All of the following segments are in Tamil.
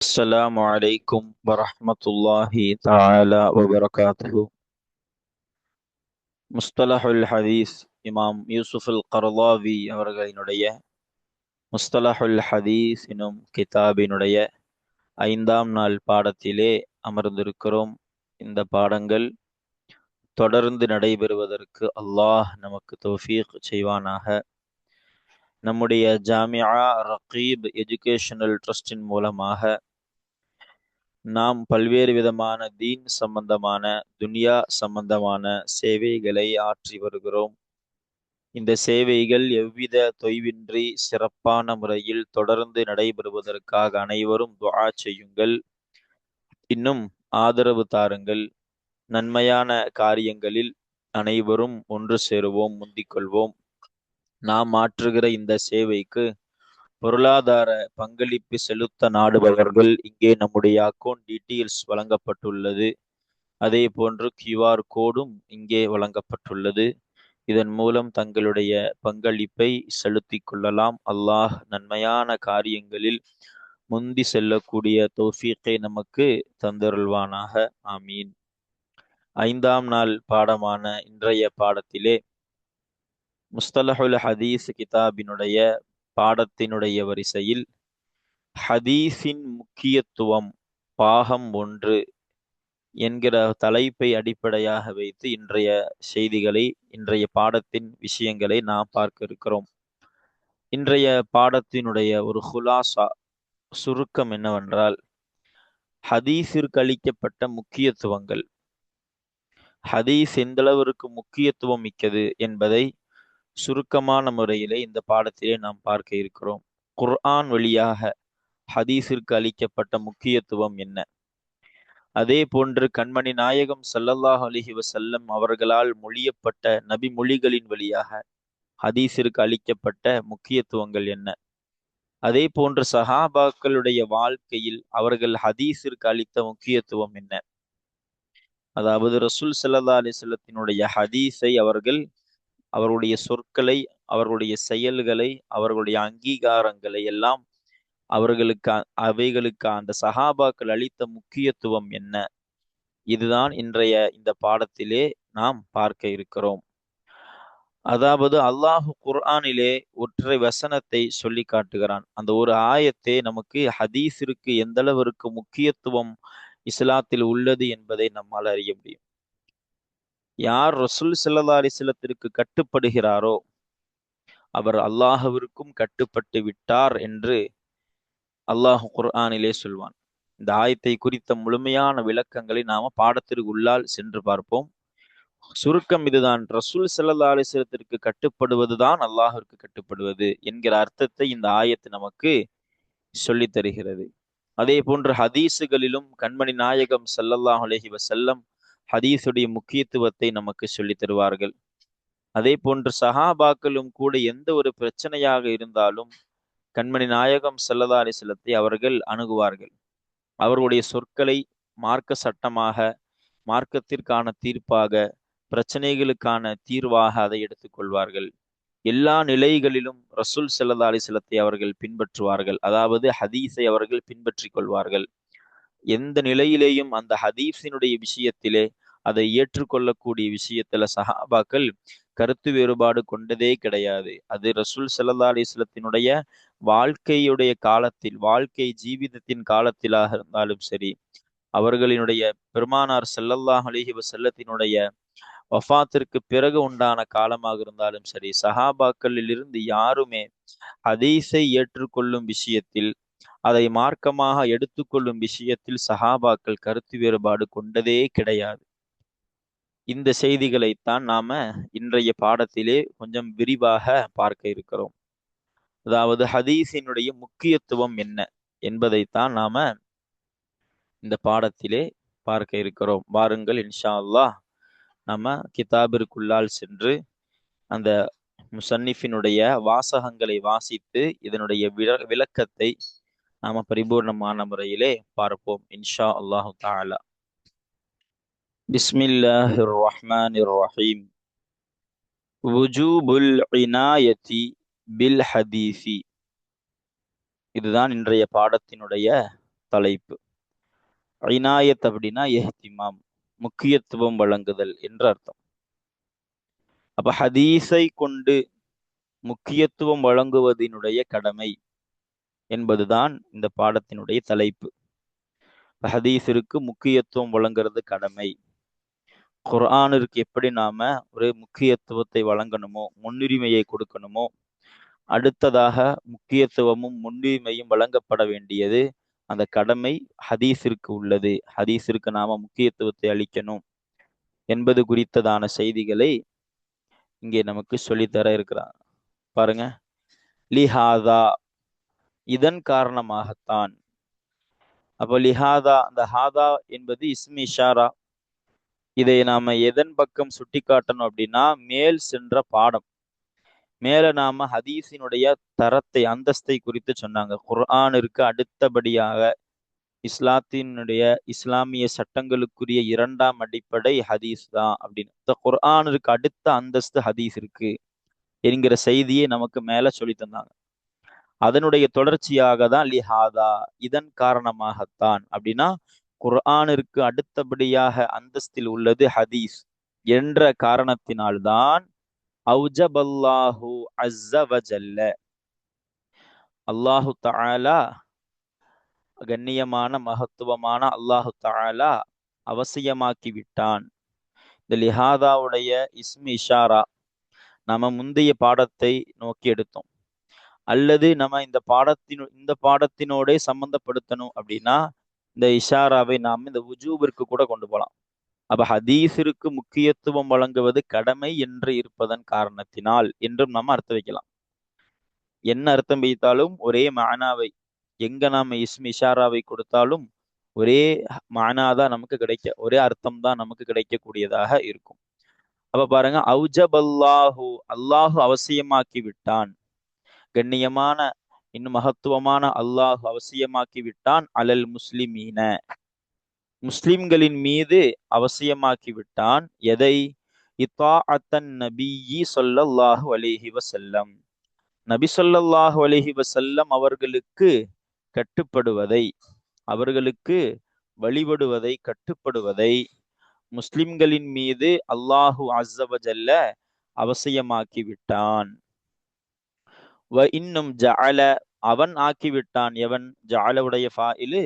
السلام عليكم ورحمة الله تعالى وبركاته முஸ்தலஹுல் ஹதீஸ் இமாம் யூசுஃப் அல் கர்லாவி அவர்களினுடைய முஸ்தலஹுல் ஹதீஸ் எனும் கிதாபினுடைய ஐந்தாம் நாள் பாடத்திலே அமர்ந்திருக்கிறோம் இந்த பாடங்கள் தொடர்ந்து நடைபெறுவதற்கு அல்லாஹ் நமக்கு தௌஃபீக் செய்வானாக நம்முடைய ஜாமியா ரகீப் எஜுகேஷனல் ட்ரஸ்டின் மூலமாக நாம் பல்வேறு விதமான தீன் சம்பந்தமான துனியா சம்பந்தமான சேவைகளை ஆற்றி வருகிறோம். இந்த சேவைகள் எவ்வித தொய்வின்றி சிறப்பான முறையில் தொடர்ந்து நடைபெறுவதற்காக அனைவரும் துவா செய்யுங்கள். இன்னும் ஆதரவு தாருங்கள். நன்மையான காரியங்களில் அனைவரும் ஒன்று சேருவோம் முந்திக்கொள்வோம் நாம் ஆற்றுகிற இந்த சேவைக்கு பொருளாதார பங்களிப்பு செலுத்த நாடுபவர்கள் இங்கே நம்முடைய அக்கௌண்ட் டீட்டெயில்ஸ் வழங்கப்பட்டுள்ளது. அதே போன்று கியூஆர் கோடும் இங்கே வழங்கப்பட்டுள்ளது. இதன் மூலம் தங்களுடைய பங்களிப்பை செலுத்திக் கொள்ளலாம். அல்லாஹ் நன்மையான காரியங்களில் முந்தி செல்லக்கூடிய தோஃபீக்கை நமக்கு தந்தருள்வானாக. ஆமீன். ஐந்தாம் நாள் பாடமான இன்றைய பாடத்திலே முஸ்தலஹுல் ஹதீஸ் கிதாபினுடைய பாடத்தினுடைய வரிசையில் ஹதீஸின் முக்கியத்துவம் பாகம் ஒன்று என்கிற தலைப்பை அடிப்படையாக வைத்து இன்றைய செய்திகளை இன்றைய பாடத்தின் விஷயங்களை நாம் பார்க்க இருக்கிறோம். இன்றைய பாடத்தினுடைய ஒரு ஹுலாசா சுருக்கம் என்னவென்றால் ஹதீஸிற்கு அளிக்கப்பட்ட முக்கியத்துவங்கள். ஹதீஸ் எந்தளவிற்கு முக்கியத்துவம் மிக்கது என்பதை சுருக்கமான முறையிலே இந்த பாடத்திலே நாம் பார்க்க இருக்கிறோம். குர்ஆன் வழியாக ஹதீஸிற்கு அளிக்கப்பட்ட முக்கியத்துவம் என்ன? அதே போன்று கண்மணி நாயகம் சல்லல்லாஹ் அலிஹி வசல்லம் அவர்களால் மொழியப்பட்ட நபி மொழிகளின் வழியாக ஹதீஸிற்கு அளிக்கப்பட்ட முக்கியத்துவங்கள் என்ன? அதே போன்று சஹாபாக்களுடைய வாழ்க்கையில் அவர்கள் ஹதீஸிற்கு அளித்த முக்கியத்துவம் என்ன? அதாவது ரசூல் சல்லா அலிசல்லத்தினுடைய ஹதீஸை அவர்கள் அவர்களுடைய சொற்களை அவர்களுடைய செயல்களை அவர்களுடைய அங்கீகாரங்களை எல்லாம் அவர்களுக்கு அவைகளுக்கு அந்த சஹாபாக்கள் அளித்த முக்கியத்துவம் என்ன? இதுதான் இன்றைய இந்த பாடத்திலே நாம் பார்க்க இருக்கிறோம். அதாவது அல்லாஹு குர்ஆனிலே ஒற்றை வசனத்தை சொல்லி காட்டுகிறான். அந்த ஒரு ஆயத்தை நமக்கு ஹதீஸிற்கு எந்த அளவிற்கு முக்கியத்துவம் இஸ்லாத்தில் உள்ளது என்பதை நம்மால் அறிய முடியும். யார் ரசூல் சல்லா அலிஸ்லத்திற்கு கட்டுப்படுகிறாரோ அவர் அல்லாஹவிற்கும் கட்டுப்பட்டு விட்டார் என்று அல்லாஹ் குர்ஆனிலே சொல்வான். இந்த ஆயத்தை குறித்த முழுமையான விளக்கங்களை நாம பாடத்திற்கு உள்ளால் சென்று பார்ப்போம். சுருக்கம் இதுதான். ரசூல் சல்லா அலிஸ்லத்திற்கு கட்டுப்படுவதுதான் அல்லாஹிற்கு கட்டுப்படுவது என்கிற அர்த்தத்தை இந்த ஆயத்து நமக்கு சொல்லித் தருகிறது. அதே போன்று ஹதீஸுகளிலும் கண்மணி நாயகம் சல்லல்லாஹ் அலஹி வசல்லம் ஹதீஸுடைய முக்கியத்துவத்தை நமக்கு சொல்லித் தருவார்கள். அதே போன்று சஹாபாக்களும் கூட எந்த ஒரு பிரச்சனையாக இருந்தாலும் கண்மணி நாயகம் செல்லதாரி அலிசல்லத்தை அவர்கள் அணுகுவார்கள். அவர்களுடைய சொற்களை மார்க்க சட்டமாக மார்க்கத்திற்கான தீர்ப்பாக பிரச்சனைகளுக்கான தீர்வாக அதை எடுத்துக்கொள்வார்கள் எல்லா நிலைகளிலும் ரசூல் செல்லதாரி அலிசல்லத்தை அவர்கள் பின்பற்றுவார்கள். அதாவது ஹதீஸை அவர்கள் பின்பற்றி கொள்வார்கள். எந்த நிலையிலேயும் அந்த ஹதீஸினுடைய விஷயத்திலே அதை ஏற்றுக்கொள்ளக்கூடிய விஷயத்துல சஹாபாக்கள் கருத்து வேறுபாடு கொண்டதே கிடையாது. அது ரசூல் சல்லா அலிஸ்லத்தினுடைய வாழ்க்கையுடைய காலத்தில் வாழ்க்கை ஜீவிதத்தின் காலத்திலாக இருந்தாலும் சரி அவர்களினுடைய பெருமானார் செல்லல்லாஹ் அலிஹி வசல்லத்தினுடைய வஃபாத்திற்கு பிறகு உண்டான காலமாக இருந்தாலும் சரி சஹாபாக்களில் இருந்து யாருமே ஹதீஸை ஏற்றுக்கொள்ளும் விஷயத்தில் அதை மார்க்கமாக எடுத்துக்கொள்ளும் விஷயத்தில் சஹாபாக்கள் கருத்து வேறுபாடு கொண்டதே கிடையாது. இந்த செய்திகளைத்தான் நாம இன்றைய பாடத்திலே கொஞ்சம் விரிவாக பார்க்க இருக்கிறோம். அதாவது ஹதீஸினுடைய முக்கியத்துவம் என்ன என்பதைத்தான் நாம இந்த பாடத்திலே பார்க்க இருக்கிறோம். வாருங்கள் இன்ஷா அல்லாஹ் நம்ம கிதாபிற்குள்ளால் சென்று அந்த முசன்னிஃபினுடைய வாசகங்களை வாசித்து இதனுடைய விளக்கத்தை நாம பரிபூர்ணமான முறையிலே பார்ப்போம். இன்ஷா அல்லாஹு தாலா பிஸ்மில்லாஹிர் ரஹ்மானிர் ரஹீம் வுஜூபுல் இனாயதி பில் ஹதீசி. இதுதான் இன்றைய பாடத்தினுடைய தலைப்பு. இனாயத் அப்படின்னா எஹ்திமாம் முக்கியத்துவம் வழங்குதல் என்று அர்த்தம். அப்ப ஹதீஸை கொண்டு முக்கியத்துவம் வழங்குவதனுடைய கடமை என்பதுதான் இந்த பாடத்தினுடைய தலைப்பு. ஹதீஸிற்கு முக்கியத்துவம் வழங்குறது கடமை. குர்ஆனிற்கு எப்படி நாம ஒரு முக்கியத்துவத்தை வழங்கணுமோ முன்னுரிமையை கொடுக்கணுமோ அடுத்ததாக முக்கியத்துவமும் முன்னுரிமையும் வழங்கப்பட வேண்டியது அந்த கடமை ஹதீஸிற்கு உள்ளது. ஹதீஸிற்கு நாம முக்கியத்துவத்தை அளிக்கணும் என்பது குறித்ததான செய்திகளை இங்கே நமக்கு சொல்லித்தர இருக்கிறார். பாருங்க. லிஹாதா இதன் காரணமாகத்தான். அப்போ லிஹாதா அந்த ஹாதா என்பது இஸ்மி இஷாரா. இதை நாம எதன் பக்கம் சுட்டி காட்டணும் அப்படின்னா மேல் சென்ற பாடம். மேல நாம ஹதீஸினுடைய தரத்தை அந்தஸ்தை குறித்து சொன்னாங்க. குர்ஆனிற்கு அடுத்தபடியாக இஸ்லாத்தினுடைய இஸ்லாமிய சட்டங்களுக்குரிய இரண்டாம் அடிப்படை ஹதீஸ் தான் அப்படின்னு. குர்ஆனிற்கு அடுத்த அந்தஸ்து ஹதீஸ் இருக்கு என்கிற செய்தியை நமக்கு மேல சொல்லி தந்தாங்க. அதனுடைய தொடர்ச்சியாக தான் லிஹாதா இதன் காரணமாகத்தான். அப்படின்னா குர்ஆனிற்கு அடுத்தபடியாக அந்தஸ்தில் உள்ளது ஹதீஸ் என்ற காரணத்தினால்தான் அவுஜபல்லாஹு அஸ்ஸவஜல்ல அல்லாஹு தாலா கண்ணியமான மகத்துவமான அல்லாஹு தாலா அவசியமாக்கி விட்டான். இந்த லிஹாதாவுடைய இஸ்மி இஷாரா நம்ம முந்தைய பாடத்தை நோக்கி எடுத்தோம். அல்லது நம்ம இந்த பாடத்தின் இந்த பாடத்தினோட சம்பந்தப்படுத்தணும் அப்படின்னா இந்த இஷாராவை நாம் இந்த உஜூபிற்கு கூட கொண்டு போகலாம் அப்ப ஹதீஸிற்கு முக்கியத்துவம் வழங்குவது கடமை என்று இருப்பதன் காரணத்தினால் என்றும் நாம் அர்த்தம் வைக்கலாம். என்ன அர்த்தம் வைத்தாலும் ஒரே மானாவை எங்க நாம இஸ்மி இஷாராவை கொடுத்தாலும் ஒரே மானாதான் நமக்கு கிடைக்க ஒரே அர்த்தம் தான் நமக்கு கிடைக்கக்கூடியதாக இருக்கும். அப்ப பாருங்க அவுஜப் அல்லாஹு அல்லாஹு அவசியமாக்கி விட்டான். கண்ணியமான இன்னும் மகத்துவமான அல்லாஹ் அவசியமாக்கி விட்டான் அலல் முஸ்லிமீன. முஸ்லிம்களின் மீது அவசியமாக்கி விட்டான் எதை? இத்தாஅத்தன் நபியி சொல்லல்லாஹு அலிஹி வசல்லம் நபி சொல்லல்லாஹு அலிஹி வசல்லம் அவர்களுக்கு கட்டுப்படுவதை அவர்களுக்கு வழிபடுவதை கட்டுப்படுவதை முஸ்லிம்களின் மீது அல்லாஹு அஸ்ஸவஜல்ல அவசியமாக்கி விட்டான் வ இன்னும் ஜஅல அவன் ஆக்கிவிட்டான். எவன்? ஜஅலவுடைய ஃபாயிலு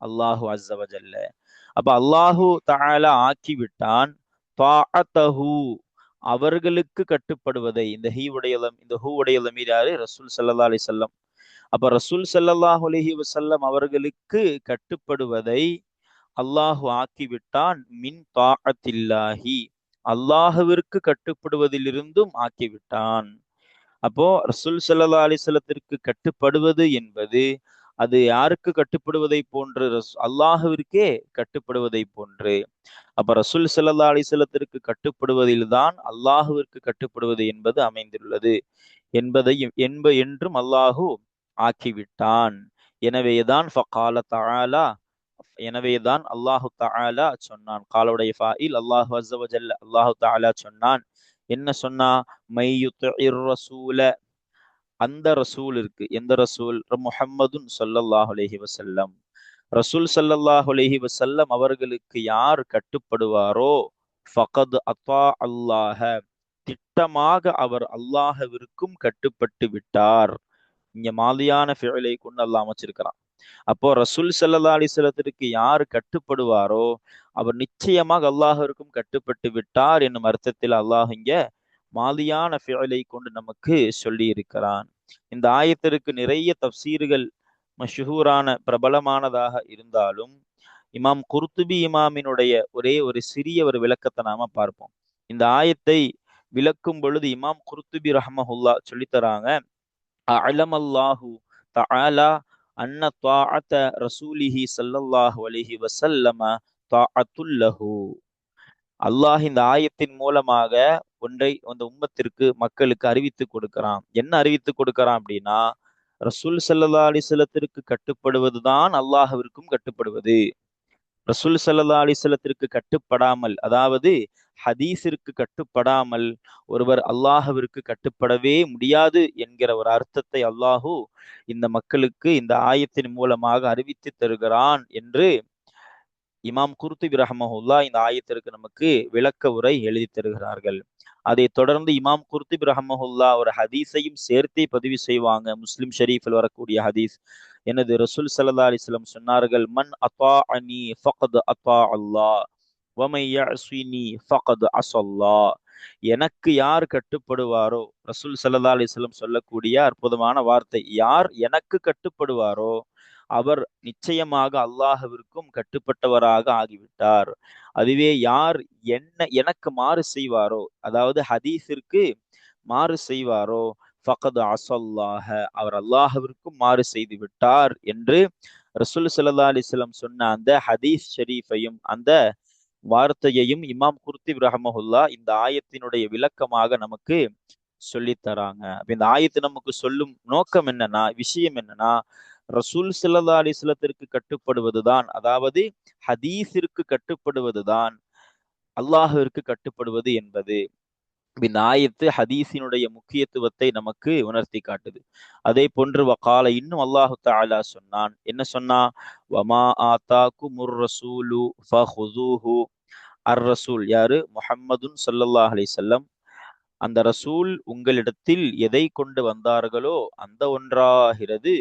அல்லாஹு அஸ்ஸவஜல்ல அப்ப அல்லாஹு தால ஆக்கிவிட்டான். தாஅத்தஹு அவர்களுக்கு கட்டுப்படுவதை. இந்த ஹீ உடையலம் இந்த ஹூ உடையலம் யாரு? ரசூல் சல்லா அலி சொல்லம் அப்ப ரசூல் சல்லல்லாஹு அலஹி வசல்லம் அவர்களுக்கு கட்டுப்படுவதை அல்லாஹு ஆக்கிவிட்டான். மின் தாஅத்தில்லாஹி அல்லாஹுவிற்கு கட்டுப்படுவதிலிருந்தும் ஆக்கிவிட்டான். அப்போ ரசூல் சல்லா அலிசல்லத்திற்கு கட்டுப்படுவது என்பது அது யாருக்கு கட்டுப்படுவதை போன்று? ரஸ் அல்லாஹுவிற்கே கட்டுப்படுவதை போன்று. அப்ப ரசூல் சல்லா அலிசல்லத்திற்கு கட்டுப்படுவதில் தான் அல்லாஹுவிற்கு கட்டுப்படுவது என்பது அமைந்துள்ளது. என்பதையும் என்ப என்றும் அல்லாஹு ஆக்கிவிட்டான். எனவேதான் ஃபகால தஆலா எனவேதான் அல்லாஹு தஆலா சொன்னான். காலுடைய ஃபாயில் அல்லாஹு அஸ்ஸவஜல்ல அல்லாஹு தஆலா சொன்னான். என்ன சொன்னா மையுத்திர் ரசூல அந்த ரசூல் இருக்கு. எந்த ரசூல்? முஹம்மதுன் சொல்லல்லாஹு அலைஹி வசல்லம் ரசூல் சல்லல்லாஹு அலைஹி வசல்லம் அவர்களுக்கு யார் கட்டுப்படுவாரோ ஃபகத் அத்தா அல்லாஹ. திட்டமாக அவர் அல்லாஹவிற்கும் கட்டுப்பட்டு விட்டார். இங்க மாதியான ஃபிழலை கொண்டு அல்லாஹ் அப்போ ரசூல் சல்லா அலிசல்லத்திற்கு யார் கட்டுப்படுவாரோ அவர் நிச்சயமாக அல்லாஹருக்கும் கட்டுப்பட்டு விட்டார் என்னும் அர்த்தத்தில் அல்லாஹ் இங்க மாதியான கொண்டு நமக்கு சொல்லி இருக்கிறான் இந்த ஆயத்திற்கு நிறைய தப்சீர்கள் மஷூரான பிரபலமானதாக இருந்தாலும் இமாம் குர்துபி இமாமினுடைய ஒரே ஒரு சிறிய ஒரு விளக்கத்தை நாம பார்ப்போம். இந்த ஆயத்தை விளக்கும் பொழுது இமாம் குர்துபி ரஹமஹுல்லா சொல்லித்தராங்க அலம் தஆலா அன்ன தாஅத்த ரசூலிஹி சல்லல்லாஹு அலிஹி வசல்லம தாஅத்துல்லஹு. அல்லாஹ் இந்த ஆயத்தின் மூலமாக ஒன்றை அந்த உம்மத்திற்கு மக்களுக்கு அறிவித்து கொடுக்கிறான். என்ன அறிவித்து கொடுக்கிறான் அப்படின்னா ரசூல் சல்லா அலிசல்லத்திற்கு கட்டுப்படுவதுதான் அல்லாஹவிற்கும் கட்டுப்படுவது. ரசூல் சல்லா அலிசல்லத்திற்கு கட்டுப்படாமல் அதாவது ஹதீஸிற்கு கட்டுப்படாமல் ஒருவர் அல்லாஹுவிற்கு கட்டுப்படவே முடியாது என்கிற ஒரு அர்த்தத்தை அல்லாஹு இந்த மக்களுக்கு இந்த ஆயத்தின் மூலமாக அறிவித்து தருகிறான் என்று இமாம் குர்துபி ரஹமஹுல்லா இந்த ஆயத்திற்கு நமக்கு விளக்க உரை எழுதி தருகிறார்கள். அதை தொடர்ந்து இமாம் குர்துபி ரஹமஹுல்லா ஒரு ஹதீஸையும் சேர்த்தே பதிவு செய்வாங்க. முஸ்லிம் ஷெரீஃபில் வரக்கூடிய ஹதீஸ். எனது ரசூல் சல்லா அலிஸ்லம் சொன்னார்கள் மன் அத்தா அனி ஃபகத் அத்தா அல்லாஹ். அசல்லா எனக்கு யார் கட்டுப்படுவாரோ? ரசூல் சல்லா அலிஸ்லம் சொல்லக்கூடிய அற்புதமான வார்த்தை யார் எனக்கு கட்டுப்படுவாரோ? அவர் நிச்சயமாக அல்லாஹவிற்கும் கட்டுப்பட்டவராக ஆகிவிட்டார். அதுவே யார் என்ன எனக்கு மாறு செய்வாரோ? அதாவது ஹதீஸிற்கு மாறு செய்வாரோ? ஃபகத் அசல்லாஹ அவர் அல்லாஹவிற்கும் மாறு செய்து விட்டார் என்று ரசூல் சல்லா அலிஸ்லம் சொன்ன அந்த ஹதீஸ் ஷெரீஃபையும் அந்த வார்த்தையையும் இமாம் குர்த்திப் ரஹமஹுல்லா இந்த ஆயத்தினுடைய விளக்கமாக நமக்கு சொல்லித்தராங்க இந்த ஆயத்து நமக்கு சொல்லும் நோக்கம் என்னன்னா விஷயம் என்னன்னா ரசூல் சல்லா அலிஸ்லத்திற்கு கட்டுப்படுவதுதான். அதாவது ஹதீஸிற்கு கட்டுப்படுவதுதான் அல்லாஹிற்கு கட்டுப்படுவது என்பது. இந்த ஆயத்து ஹதீஸினுடைய முக்கியத்துவத்தை நமக்கு உணர்த்தி காட்டுது. அதே போன்று வகால இன்னும் அல்லாஹு தாலா சொன்னான். என்ன சொன்னா? வமா ஆத்தா குமுர் ரசூலு ஃபஹுதூஹு அர் ரசூல். யாரு? முஹம்மதுன் சல்லல்லாஹ் அலி செல்லம் அந்த ரசூல் உங்களிடத்தில் எதை கொண்டு வந்தார்களோ அந்த ஒன்றாகிறது.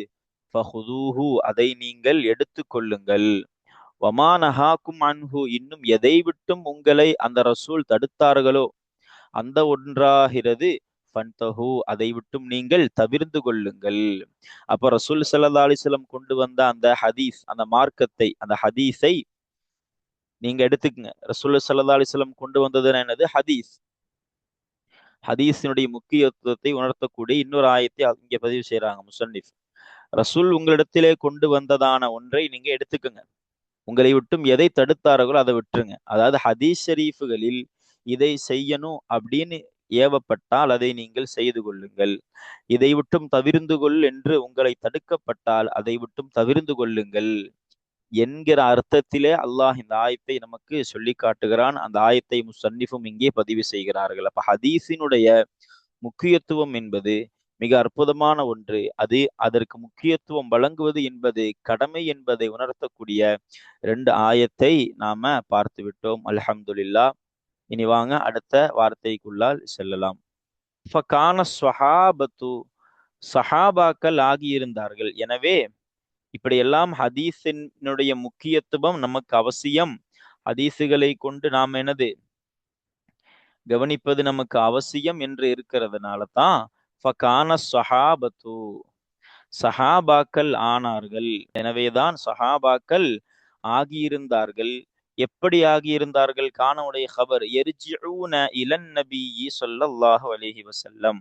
ஃபஹுதூஹு அதை நீங்கள் எடுத்துக்கொள்ளுங்கள் வமானஹாக்கும் அன்ஹு இன்னும் எதை விட்டும் உங்களை அந்த ரசூல் தடுத்தார்களோ அந்த ஒன்றாகிறது ஃபன்தஹு அதை விட்டும் நீங்கள் தவிர்ந்து கொள்ளுங்கள். அப்ப ரசூல் சல்லா அலிஸ்லம் கொண்டு வந்த அந்த ஹதீஸ் அந்த மார்க்கத்தை அந்த ஹதீஸை நீங்க எடுத்துக்கங்க. ரசூல் சல்லா அலிஸ்லம் கொண்டு வந்தது என்னது? ஹதீஸ். ஹதீஸினுடைய முக்கியத்துவத்தை உணர்த்தக்கூடிய இன்னொரு ஆயத்தை இங்க பதிவு செய்யறாங்க முசன்னிஃப். ரசூல் உங்களிடத்திலே கொண்டு வந்ததான ஒன்றை நீங்க எடுத்துக்கோங்க. உங்களை விட்டும் எதை தடுத்தார்களோ அதை விட்டுருங்க. அதாவது ஹதீஸ் ஷரீஃபுகளில் இதை செய்யணும் அப்படின்னு ஏவப்பட்டால் அதை நீங்கள் செய்து கொள்ளுங்கள். இதை விட்டும் தவிர்ந்து கொள் என்று உங்களை தடுக்கப்பட்டால் அதை விட்டும் தவிர்ந்து கொள்ளுங்கள். என்கிற அர்த்தத்திலே அல்லாஹ் இந்த ஆயத்தை நமக்கு சொல்லி காட்டுகிறான். அந்த ஆயத்தை முசன்னிஃபும் இங்கே பதிவு செய்கிறார்கள். அப்ப ஹதீஸினுடைய முக்கியத்துவம் என்பது மிக அற்புதமான ஒன்று. அது அதற்கு முக்கியத்துவம் வழங்குவது என்பது கடமை என்பதை உணர்த்தக்கூடிய ரெண்டு ஆயத்தை நாம பார்த்து விட்டோம் அல்ஹம்துலில்லா. இனி வாங்க அடுத்த வார்த்தைக்குள்ளால் செல்லலாம். ஃபகான ஸ்வஹாபத்து சஹாபாக்கள் ஆகியிருந்தார்கள். எனவே இப்படியெல்லாம் ஹதீஸினுடைய முக்கியத்துவம் நமக்கு அவசியம். ஹதீஸுகளை கொண்டு நாம் எனது கவனிப்பது நமக்கு அவசியம் என்று இருக்கிறதுனால தான் ஃபகான சஹாபத்து சஹாபாக்கள் ஆனார்கள். எனவேதான் சஹாபாக்கள் ஆகியிருந்தார்கள். எப்படி ஆகியிருந்தார்கள்? காணவுடைய ஹபர் எரிஜிஊன இளன் நபி சொல்லல்லாஹு அலஹி வசல்லம்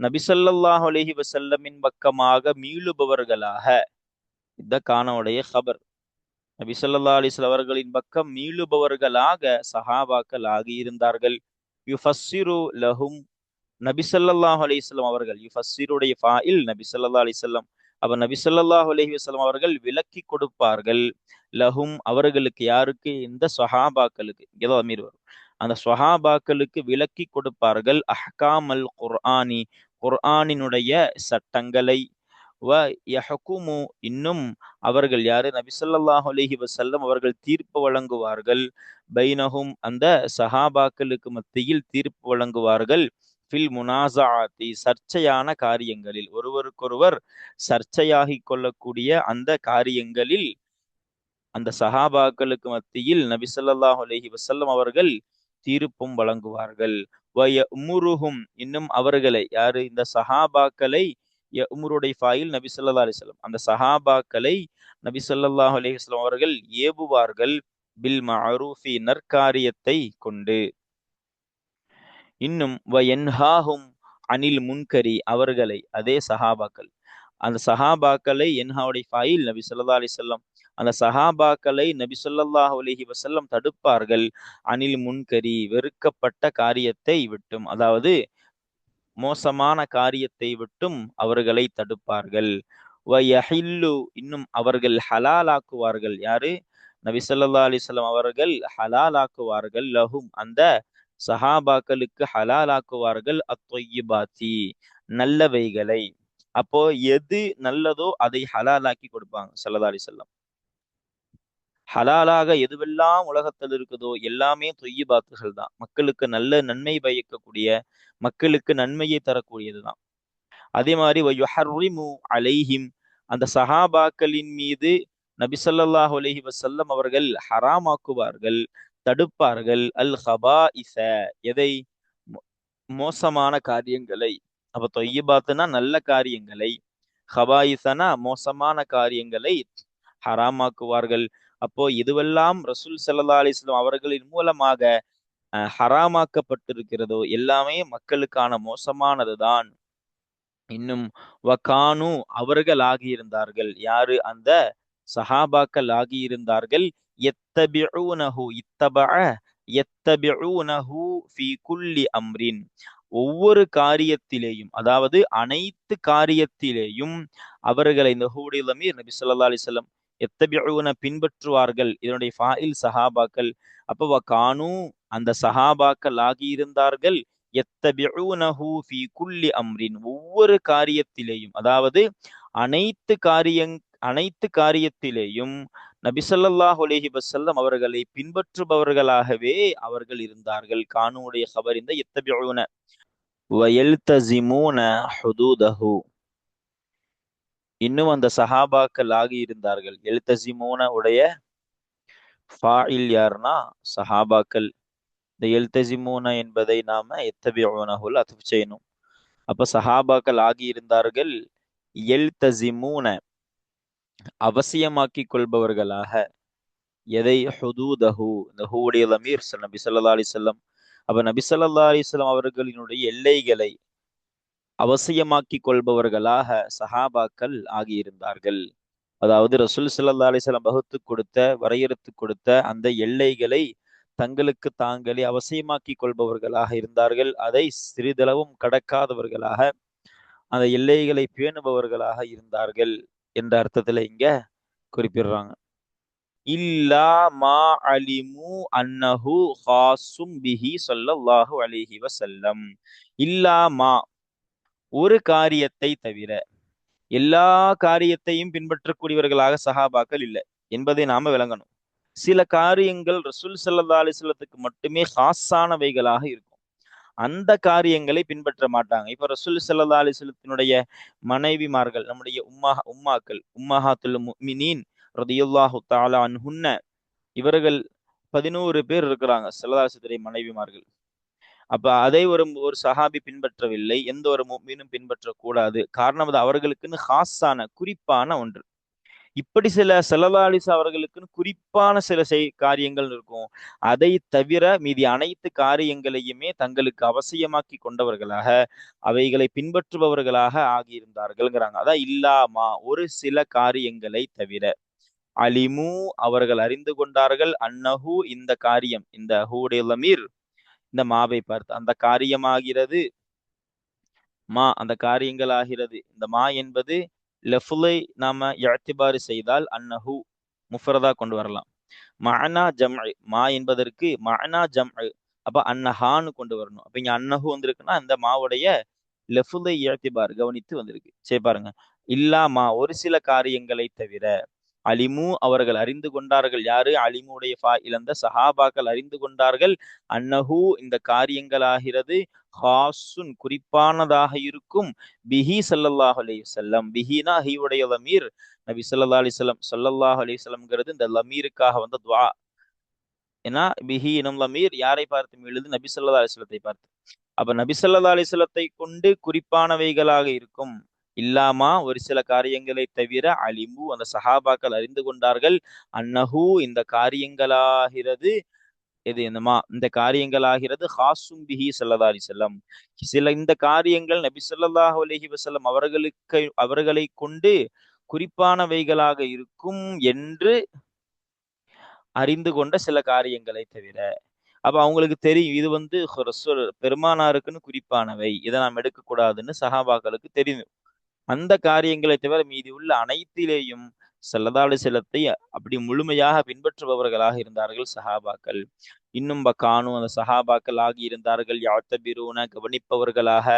நபி சொல்லல்லாஹு வசல்லமின் பக்கமாக மீளுபவர்களாக இந்த காணவுடைய ஹபர் நபி சொல்லா அலிஸ்ல அவர்களின் பக்கம் மீளுபவர்களாக சஹாபாக்கள் ஆகியிருந்தார்கள். யுஃபஸ்ஸிரு லஹும் நபி சல்லாஹ் அலிஸ்லாம் அவர்கள் யுஃபஸ்ஸிருடைய ஃபாயில் நபி சல்லா அலிஸ்லாம் அவர் நபி சொல்லாஹ் அலஹி வஸ்லாம் அவர்கள் விலக்கி கொடுப்பார்கள். லஹும் அவர்களுக்கு யாருக்கு? இந்த சொஹாபாக்களுக்கு. ஏதோ அமீர் வரும். அந்த சொஹாபாக்களுக்கு விலக்கி கொடுப்பார்கள். அஹ்காம் அல் குர்ஆனி. குர்ஆனினுடைய சட்டங்களை. வ யஹகுமு. இன்னும் அவர்கள் யாரு? நபிசல்லாஹ் அலஹி வசல்லம் அவர்கள் தீர்ப்பு வழங்குவார்கள். பைனஹும் அந்த சஹாபாக்களுக்கு மத்தியில் தீர்ப்பு வழங்குவார்கள். ஃபில் முனாசாத்தி சர்ச்சையான காரியங்களில். ஒருவருக்கொருவர் சர்ச்சையாகி கொள்ளக்கூடிய அந்த காரியங்களில் அந்த சஹாபாக்களுக்கு மத்தியில் நபிசல்லாஹ் அலஹி வசல்லம் அவர்கள் தீர்ப்பும் வழங்குவார்கள். வய உமுருகும் இன்னும் அவர்களை யாரு? இந்த சஹாபாக்களை உமருடைய ஃபாயில் நபி சொல்லா அலிஸ்லாம் அந்த சஹாபாக்களை நபி சொல்லாஹ் அலிஸ்லாம் அவர்கள் ஏவுவார்கள். பில் மஅரூஃபி நற்காரியத்தை கொண்டு. இன்னும் வ என்ஹாஹும் அனில் முன்கரி அவர்களை அதே சஹாபாக்கள். அந்த சஹாபாக்களை என்ஹாவுடைய ஃபாயில் நபி சொல்லா அலிசல்லாம் அந்த சஹாபாக்களை நபி சொல்லாஹு அலஹி வசல்லம் தடுப்பார்கள். அனில் முன்கரி வெறுக்கப்பட்ட காரியத்தை விட்டும் அதாவது மோசமான காரியத்தை விட்டும் அவர்களை தடுப்பார்கள். வயஹில்லு இன்னும் அவர்கள் ஹலாலாக்குவார்கள். யாரு? நபி சொல்லா அலிஸ்லாம் அவர்கள் ஹலாலாக்குவார்கள். லஹும் அந்த சஹாபாக்களுக்கு ஹலாலாக்குவார்கள் அத்தொய்யிபாத்தி நல்லவைகளை. அப்போ எது நல்லதோ அதை ஹலாலாக்கி கொடுப்பாங்க சல்லதாரி செல்லம் ஹலாலாக எதுவெல்லாம் உலகத்தில் இருக்குதோ எல்லாமே தொய்யிபாத்துகள் தான். மக்களுக்கு நல்ல நன்மை பயக்கக்கூடிய மக்களுக்கு நன்மையை தரக்கூடியதுதான் அதே மாதிரி அலைஹிம் அந்த சஹாபாக்களின் மீது நபிசல்லாஹு அலஹி வசல்லம் அவர்கள் ஹராமாக்குவார்கள். தடுப்பார்கள். அல் ஹபா இச எதை மோசமான காரியங்களை. அப்ப தொய்யபாத்துனா நல்ல காரியங்களை. ஹபாயிசனா மோசமான காரியங்களை ஹராமாக்குவார்கள். அப்போ இதுவெல்லாம் ரசூல் சல்லா அலிஸ்லாம் அவர்களின் மூலமாக ஹராமாக்கப்பட்டிருக்கிறதோ எல்லாமே மக்களுக்கான மோசமானதுதான் இன்னும் வகானு அவர்கள் ஆகியிருந்தார்கள் யாரு? அந்த சஹாபாக்கள் ஆகியிருந்தார்கள். எத்தபிஊனஹு இத்தப எத்தபிஊனஹு ஃபி குல்லி அம்ரின் ஒவ்வொரு காரியத்திலேயும் அதாவது அனைத்து காரியத்திலேயும் அவர்களை இந்த ஹூடி லமீர் நபி சொல்லா அலிசல்லம் எத்தபியூன பின்பற்றுவார்கள். இதனுடைய ஃபாயில் சஹாபாக்கள். அப்போ கானு அந்த சஹாபாக்கள் ஆகியிருந்தார்கள். எத்தபிஊனஹு ஃபி குல்லி அம்ரின். ஒவ்வொரு காரியத்திலேயும் அதாவது அனைத்து காரியங் அனைத்து காரியத்திலேயும் நபிசல்லாஹ் அலேஹி வசல்லம் அவர்களை பின்பற்றுபவர்களாகவே அவர்கள் இருந்தார்கள். கானுடைய ஹபர் இந்த எத்தபியூன வயல்தசிமூன ஹுதூதஹு. இன்னும் அந்த சஹாபாக்கள் ஆகி இருந்தார்கள். எழுத்தசிமூன உடைய ஃபாயில் யார்னா? சஹாபாக்கள். இந்த எழுத்தசிமூன என்பதை நாம எத்தபியூனஹுல் அத்து செய்யணும். அப்ப சஹாபாக்கள் ஆகி இருந்தார்கள். எல்தசிமூன. அவசியமாக்கி கொள்பவர்களாக எதை? ஹுதூதஹு. இந்த ஹூவுடைய லமீர் நபி சொல்லா அலிசல்லம் அப்ப நபி சொல்லா அலிஸ்லாம் அவர்களினுடைய எல்லைகளை அவசியமாக்கி கொள்பவர்களாக சஹாபாக்கள் ஆகியிருந்தார்கள். அதாவது ரசூல் சல்லா அலிஸ்லாம் வகுத்து கொடுத்த வரையறுத்து கொடுத்த அந்த எல்லைகளை தங்களுக்கு தாங்களே அவசியமாக்கி கொள்பவர்களாக இருந்தார்கள். அதை சிறிதளவும் கடக்காதவர்களாக அந்த எல்லைகளை பேணுபவர்களாக இருந்தார்கள். என்ற அர்த்தத்துல இங்க குறிப்பிடுறாங்க. இல்லா மா அலிமு அன்னஹு ஹாசும் பிஹி சொல்லல்லாஹு அலிஹி வசல்லம் இல்லா மா ஒரு காரியத்தை தவிர எல்லா காரியத்தையும் பின்பற்றக்கூடியவர்களாக சஹாபாக்கள் இல்லை என்பதை நாம விளங்கணும். சில காரியங்கள் ரசூல் சல்லா அலிஸ்லத்துக்கு மட்டுமே ஹாஸானவைகளாக இருக்கும். அந்த காரியங்களை பின்பற்ற மாட்டாங்க. இப்ப ரசூல் சல்லா அலிஸ்லத்தினுடைய மனைவிமார்கள் நம்முடைய உம்மா உம்மாக்கள் உம்மாஹாத்துல் முமினீன் ரதியுல்லாஹு தாலா அன்ஹுன்ன இவர்கள் பதினோரு பேர் இருக்கிறாங்க சல்லதாசத்துடைய மனைவிமார்கள். அப்ப அதை ஒரு ஒரு சஹாபி பின்பற்றவில்லை எந்த ஒரு மீனும் பின்பற்றக்கூடாது. காரணம் அது அவர்களுக்குன்னு ஹாஸான குறிப்பான ஒன்று. இப்படி சில செலவாலிஸ் அவர்களுக்குன்னு குறிப்பான சில செய் காரியங்கள் இருக்கும். அதை தவிர மீதி அனைத்து காரியங்களையுமே தங்களுக்கு அவசியமாக்கி கொண்டவர்களாக அவைகளை பின்பற்றுபவர்களாக ஆகியிருந்தார்கள்ங்கிறாங்க. அதான் இல்லாமா ஒரு சில காரியங்களை தவிர. அலிமு அவர்கள் அறிந்து கொண்டார்கள். அன்னஹு இந்த காரியம் இந்த ஹூடே லமீர் இந்த மாவை பார்த்து அந்த காரியமாகிறது மா அந்த காரியங்கள் ஆகிறது இந்த மா என்பது லெஃபுலை நாம எழுத்திபாறு செய்தால் அன்னஹு முஃபரதா கொண்டு வரலாம். மானா ஜம் மா என்பதற்கு மானா ஜம் அப்ப அன்னஹான்னு கொண்டு வரணும். அப்ப இங்க அன்னஹு வந்திருக்குன்னா இந்த மாவுடைய லெஃபுலை எழுத்திபார் கவனித்து வந்திருக்கு. சரி பாருங்க. இல்லாம ஒரு சில காரியங்களை தவிர அலிமு அவர்கள் அறிந்து கொண்டார்கள். யாரு? அலிமுடைய ஃபா இழந்த சஹாபாக்கள் அறிந்து கொண்டார்கள். அன்னஹு இந்த காரியங்களாகிறது. ஹாசுன் குறிப்பானதாக இருக்கும். பிஹி சல்லல்லாஹ் அலி செல்லம் பிஹினா ஹீவுடைய லமீர். நபி சல்லா அலிஸ்லம் சல்லல்லாஹ் அலிஸ்லம்ங்கிறது இந்த லமீருக்காக வந்த துவா. ஏன்னா பிஹி இனம் லமீர் யாரை பார்த்து? எழுது நபி சல்லா அலிஸ்லத்தை பார்த்து. அப்ப நபி சல்லா அலிஸ்லத்தை கொண்டு குறிப்பானவைகளாக இருக்கும். இல்லாமா? ஒரு சில காரியங்களை தவிர அலிமு அந்த சஹாபாக்கள் அறிந்து கொண்டார்கள். அன்னஹு இந்த காரியங்களாகிறது. எது என்னமா? இந்த காரியங்களாகிறது. ஹாசும் பிஹி சல்லா அலி செல்லம் சில இந்த காரியங்கள் நபி சொல்லாஹ் அலஹி வசல்லம் அவர்களுக்கு அவர்களை கொண்டு குறிப்பானவைகளாக இருக்கும் என்று அறிந்து கொண்ட சில காரியங்களை தவிர. அப்ப அவங்களுக்கு தெரியும். இது வந்து பெருமானாருக்குன்னு குறிப்பானவை. இதை நாம் எடுக்கக்கூடாதுன்னு சஹாபாக்களுக்கு தெரியும். அந்த காரியங்களை தவிர மீதி உள்ள அனைத்திலேயும் செல்லதாடு செல்லத்தை அப்படி முழுமையாக பின்பற்றுபவர்களாக இருந்தார்கள் சஹாபாக்கள். இன்னும் காணும் அந்த சஹாபாக்கள் ஆகியிருந்தார்கள் யாத்தபிரூன கவனிப்பவர்களாக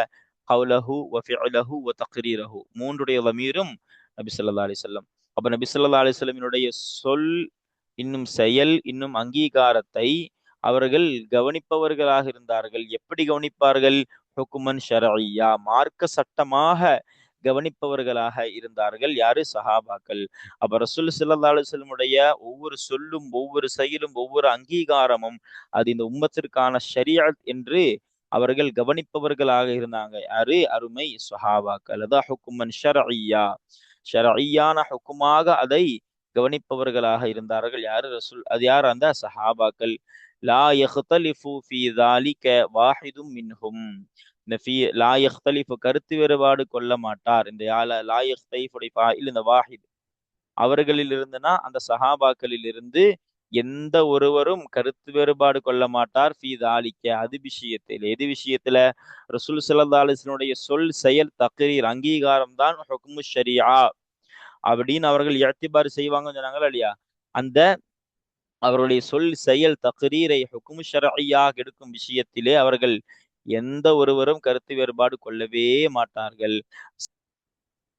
கவுலஹு வஃபிஅலஹு வ தக்ரீரஹு. மூன்றுடைய வமீரும் நபி சொல்லா அலிசல்லம் வஸல்லம். அப்ப நபி சொல்லா அலிசல்லமினுடைய சொல் இன்னும் செயல் இன்னும் அங்கீகாரத்தை அவர்கள் கவனிப்பவர்களாக இருந்தார்கள். எப்படி கவனிப்பார்கள்? ஹுக்குமன் ஷரஐயா மார்க்க சட்டமாக கவனிப்பவர்களாக இருந்தார்கள். யாரு? சஹாபாக்கள். அப்ப ரசூல் சில்லா ஒவ்வொரு சொல்லும் ஒவ்வொரு செயலும் ஒவ்வொரு அங்கீகாரமும் அது இந்த உம்மத்திற்கான ஷரியாத் என்று அவர்கள் கவனிப்பவர்களாக இருந்தாங்க. யாரு? அருமை சஹாபாக்கள். அதான் ஹுக்குமன் ஷர் ஷரஐயான ஹுக்குமாக அதை கவனிப்பவர்களாக இருந்தார்கள். யாரு ரசூல்? அது யார்? அந்த சஹாபாக்கள். லா யஹ்தலிஃபு ஃபி தாலிக வாஹிதும் மின்ஹும். இந்த ஃபீ லா கருத்து வேறுபாடு கொள்ள மாட்டார். இந்த யால ஃபாயில் இந்த வாஹித். அவர்களில் இருந்துனா அந்த சஹாபாக்களில் இருந்து எந்த ஒருவரும் கருத்து வேறுபாடு கொள்ள மாட்டார். ஃபீ தாலிக்க அது விஷயத்தில். எது விஷயத்துல? ரசூல் ஸல்லல்லாஹு சொல் செயல் தக்ரீர் அங்கீகாரம் தான் ஹுக்மு ஷரியா அப்படின்னு அவர்கள் இழத்திபாறு செய்வாங்கன்னு சொன்னாங்களா இல்லையா? அந்த அவருடைய சொல் செயல் தக்ரீரை ஹுக்குமு ஷரையாக எடுக்கும் விஷயத்திலே அவர்கள் எந்த ஒருவரும் கருத்து வேறுபாடு கொள்ளவே மாட்டார்கள்.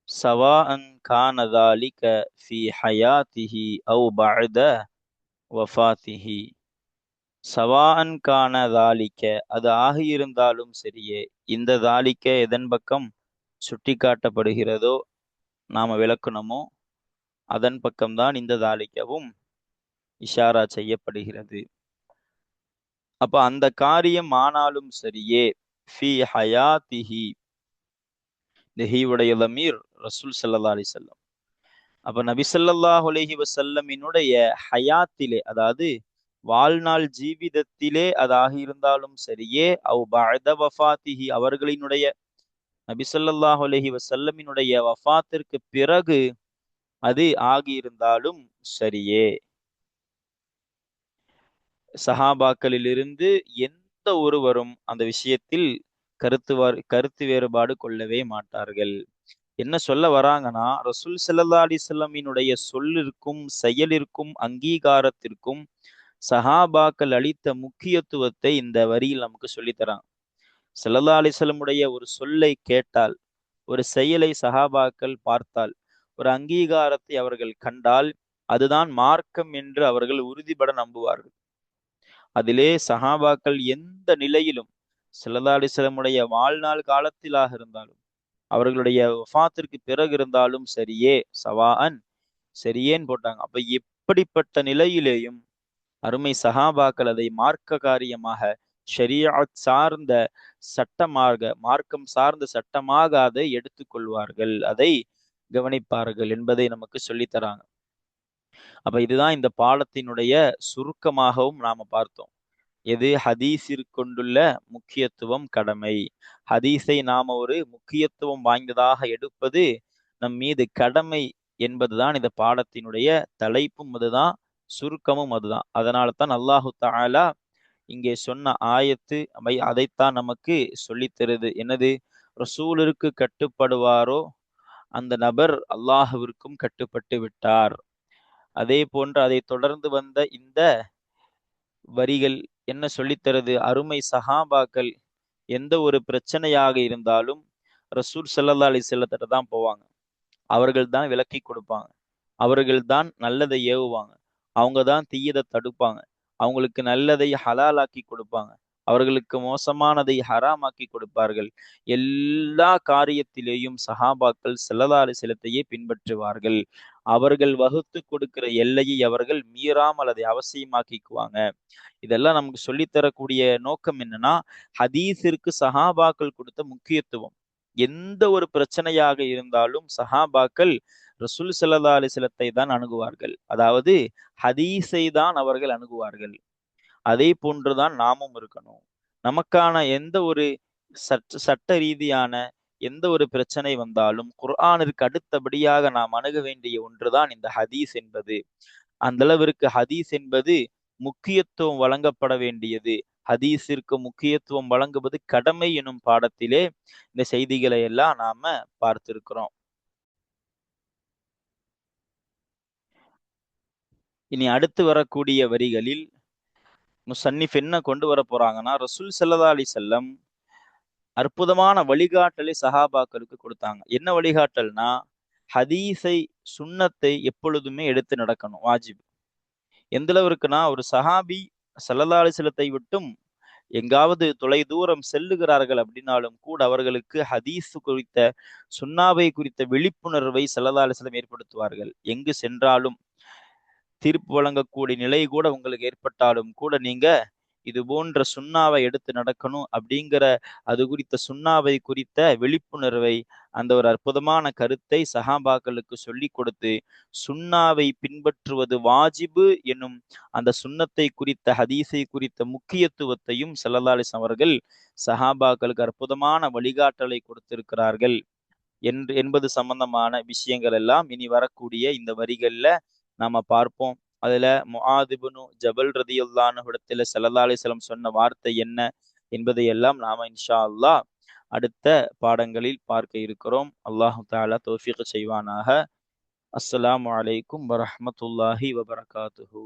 சவாஅன் கானதாலிக ஃபி ஹயாத்திஹி அவு பஅத வஃபாத்திஹி. சவாஅன் கான தாலிக்க அது ஆகியிருந்தாலும் சரியே இந்த தாலிக்க எதன் பக்கம் சுட்டி காட்டப்படுகிறதோ நாம் விளக்கணுமோ அதன் பக்கம்தான் இந்த தாலிக்கவும் இஷாரா செய்யப்படுகிறது. அப்ப அந்த காரியம் ஆனாலும் சரியே. ஃபி ஹயாத்திஹி. இந்த ஹீவுடைய லமீர் ரசூல் சல்லா அலி செல்லம் அப்ப நபி ஸல்லல்லாஹு அலைஹி ஹயாத்திலே அதாவது வாழ்நாள் ஜீவிதத்திலே அது ஆகியிருந்தாலும் சரியே. அவ் பத வஃபாத்திஹி அவர்களினுடைய நபி ஸல்லல்லாஹு அலைஹி வஃபாத்திற்கு பிறகு அது ஆகியிருந்தாலும் சரியே. சஹாபாக்களிலிருந்து எந்த ஒருவரும் அந்த விஷயத்தில் கருத்து கருத்து வேறுபாடு கொள்ளவே மாட்டார்கள். என்ன சொல்ல வராங்கன்னா ரசூல் ஸல்லல்லாஹு அலிசல்லமினுடைய சொல்லிற்கும் செயலிற்கும் அங்கீகாரத்திற்கும் சஹாபாக்கள் அளித்த முக்கியத்துவத்தை இந்த வரியில் நமக்கு சொல்லித்தரான் ஸல்லல்லாஹு அலிசல்லமுடைய ஒரு சொல்லை கேட்டால் ஒரு செயலை சஹாபாக்கள் பார்த்தால் ஒரு அங்கீகாரத்தை அவர்கள் கண்டால் அதுதான் மார்க்கம் என்று அவர்கள் உறுதிபட நம்புவார்கள். அதிலே சஹாபாக்கள் எந்த நிலையிலும் சிலதாடி சிலமுடைய வாழ்நாள் காலத்திலாக இருந்தாலும் அவர்களுடைய வஃத்திற்கு பிறகு இருந்தாலும் சரியே சவான் சரியேன்னு போட்டாங்க. அப்ப எப்படிப்பட்ட நிலையிலேயும் அருமை சஹாபாக்கள் அதை மார்க்க காரியமாக ஷரியாத் சார்ந்த சட்டமாக மார்க்கம் சார்ந்த சட்டமாக அதை எடுத்துக்கொள்வார்கள் அதை கவனிப்பார்கள் என்பதை நமக்கு சொல்லித் தராங்க. அப்ப இதுதான் இந்த பாடத்தினுடைய சுருக்கமாகவும் நாம பார்த்தோம். எது ஹதீஸிற்கொண்டுள்ள முக்கியத்துவம் கடமை? ஹதீஸை நாம ஒரு முக்கியத்துவம் வாய்ந்ததாக எடுப்பது நம் மீது கடமை என்பதுதான் இந்த பாடத்தினுடைய தலைப்பும் அதுதான் சுருக்கமும் அதுதான். அதனால தான் அல்லாஹு தாலா இங்கே சொன்ன ஆயத்து அவை அதைத்தான் நமக்கு சொல்லித் தருது. என்னது? ரசூலிற்கு கட்டுப்படுவாரோ? அந்த நபர் அல்லாஹுவிற்கும் கட்டுப்பட்டு விட்டார். அதே போன்று அதை தொடர்ந்து வந்த இந்த வரிகள் என்ன சொல்லித்தருது? அருமை சஹாபாக்கள் எந்த ஒரு பிரச்சனையாக இருந்தாலும் ரசூல் ஸல்லல்லாஹு அலைஹி செல்லத்திட்ட தான் போவாங்க. அவர்கள் தான் விளக்கி கொடுப்பாங்க. அவர்கள் தான் நல்லதை ஏவுவாங்க. அவங்க தான் தீயதை தடுப்பாங்க. அவங்களுக்கு நல்லதை ஹலாலாக்கி கொடுப்பாங்க. அவர்களுக்கு மோசமானதை ஹராமாக்கி கொடுப்பார்கள். எல்லா காரியத்திலேயும் சஹாபாக்கள் செல்லதாறு செல்லத்தையே பின்பற்றுவார்கள். அவர்கள் வகுத்து கொடுக்கிற எல்லையை அவர்கள் மீறாமல் அதை அவசியமாக்கிக்குவாங்க. இதெல்லாம் நமக்கு சொல்லித்தரக்கூடிய நோக்கம் என்னன்னா ஹதீஸிற்கு சஹாபாக்கள் கொடுத்த முக்கியத்துவம். எந்த ஒரு பிரச்சனையாக இருந்தாலும் சஹாபாக்கள் ரசூல் சல்லா அலிசலத்தை தான் அணுகுவார்கள். அதாவது ஹதீஸை தான் அவர்கள் அணுகுவார்கள். அதே போன்றுதான் நாமும் இருக்கணும். நமக்கான எந்த ஒரு சட்ட சட்ட ரீதியான எந்த ஒரு பிரச்சனை வந்தாலும் குர்ஆனிற்கு அடுத்தபடியாக நாம் அணுக வேண்டிய ஒன்றுதான் இந்த ஹதீஸ் என்பது. அந்த அளவிற்கு ஹதீஸ் என்பது முக்கியத்துவம் வழங்கப்பட வேண்டியது. ஹதீஸிற்கு முக்கியத்துவம் வழங்குவது கடமை எனும் பாடத்திலே இந்த செய்திகளை எல்லாம் நாம பார்த்திருக்கிறோம். இனி அடுத்து வரக்கூடிய வரிகளில் முசன்னிஃப் என்ன கொண்டு வர போறாங்கன்னா ரசூல் செல்லதா அலி செல்லம் அற்புதமான வழிகாட்டலை சஹாபாக்களுக்கு கொடுத்தாங்க. என்ன வழிகாட்டல்னா ஹதீஸை சுண்ணத்தை எப்பொழுதுமே எடுத்து நடக்கணும் வாஜிப். எந்த அளவிற்குனா ஒரு சஹாபி சல்லல்லா விட்டும் எங்காவது தொலை தூரம் செல்லுகிறார்கள் அப்படின்னாலும் கூட அவர்களுக்கு ஹதீஸ் குறித்த சுண்ணாவை குறித்த விழிப்புணர்வை சல்லல்லா ஏற்படுத்துவார்கள். எங்கு சென்றாலும் தீர்ப்பு வழங்கக்கூடிய நிலை கூட உங்களுக்கு ஏற்பட்டாலும் கூட நீங்க இது போன்ற சுண்ணாவை எடுத்து நடக்கணும் அப்படிங்கிற அது குறித்த சுண்ணாவை குறித்த விழிப்புணர்வை அந்த ஒரு அற்புதமான கருத்தை சஹாபாக்களுக்கு சொல்லி கொடுத்து சுண்ணாவை பின்பற்றுவது வாஜிபு என்னும் அந்த சுண்ணத்தை குறித்த ஹதீஸை குறித்த முக்கியத்துவத்தையும் செல்லல்லாலிஸ் அவர்கள் சஹாபாக்களுக்கு அற்புதமான வழிகாட்டலை கொடுத்திருக்கிறார்கள். என்று என்பது சம்பந்தமான விஷயங்கள் எல்லாம் இனி வரக்கூடிய இந்த வரிகள்ல நாம பார்ப்போம். அதுல முஆதிபுனு ஜபல் ரதியுல்லான இடத்துல சல்லா அலிஸ்லம் சொன்ன வார்த்தை என்ன என்பதை எல்லாம் நாம இன்ஷா அல்லாஹ் அடுத்த பாடங்களில் பார்க்க இருக்கிறோம். அல்லாஹு தாலா தோஃபிக் செய்வானாக. அஸ்லாம் வலைக்கும் வரமத்துல்லாஹி வபரகாத்துஹூ.